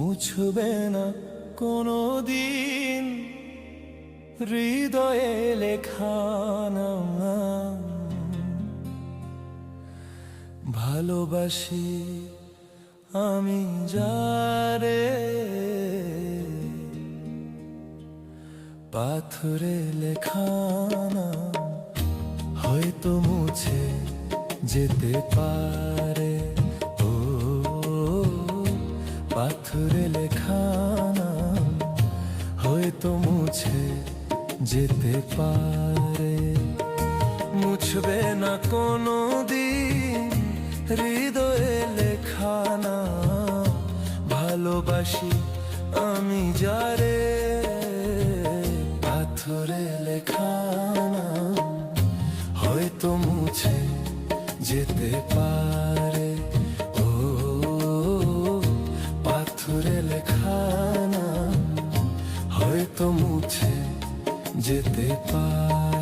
মুছবে না কোনো দিন হৃদয়ে লেখা ভালোবাসি আমি যারে। পাথরে লেখা নাম। হয়তো মুছে যেতে পারে। পাথরে লেখা হয়তো মুছে যেতে পারে। মুছবে না কোনো দিন হৃদয়ে লেখা না ভালোবাসি আমি যারে। লেখা না হয়তো মুছে যেতে পারে।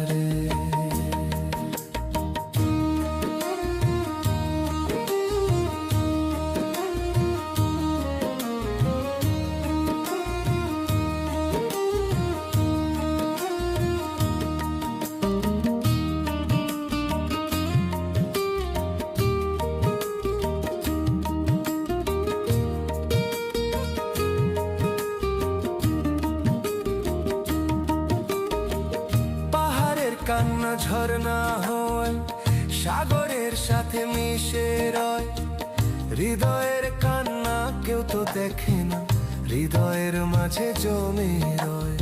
কান্না ঝর্ণা হয়, সাগরের সাথে মিশে রয়। হৃদয়ের কান্না কেউ তো দেখে না, হৃদয়ের মাঝে জমে রয়।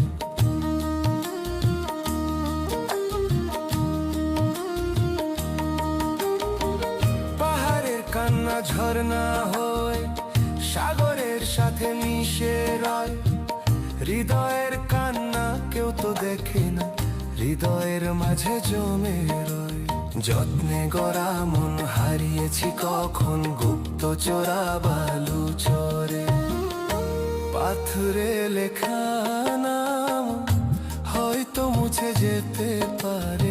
পাহাড়ের কান্না ঝর্ণা হয়, সাগরের সাথে মিশে রয়। হৃদয়ের কান্না কেউ তো দেখে না হৃদয়ের মাঝে জমে রয়। যত্নে গড়া মন হারিয়েছি কখন গুপ্ত চোরা বালু চরে পাথরে লেখা নাম হয়তো মুছে যেতে পারে।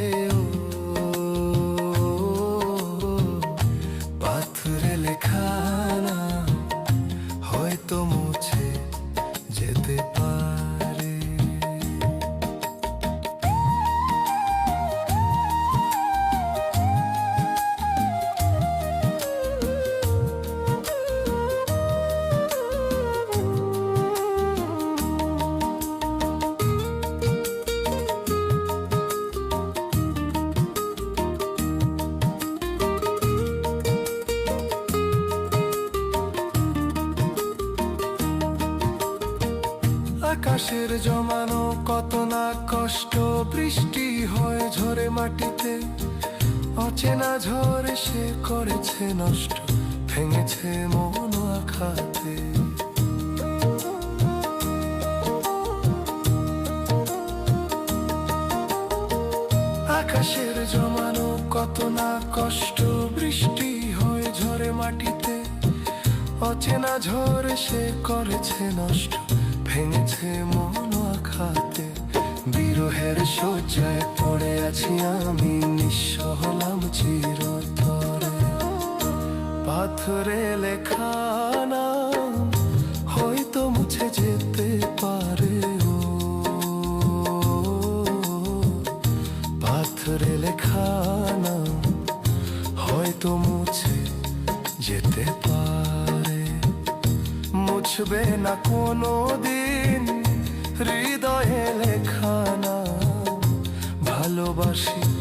আকাশের জমানো কত না কষ্ট, বৃষ্টি হয় ঝরে মাটিতে। অচেনা ঝড় সে করেছে নষ্ট, ভেঙেছে মন আখাতে আকাশের জমানো কত না কষ্ট, বৃষ্টি হয়ে ঝরে মাটিতে। অচেনা ঝড় সে করেছে নষ্ট ভেঙেছে মন আঘাতে। বিরহের শয্যায় পড়ে আছি আমি, নিঃস্ব হলাম চিরতরে। পাথরে লেখা নাম, হয়তো মুছে যেতে পারে ও। পাথরে লেখা হয়তো মুছে যেতে পারে। মুছবে না কোনো দিন হৃদয়ে লেখানা ভালোবাসি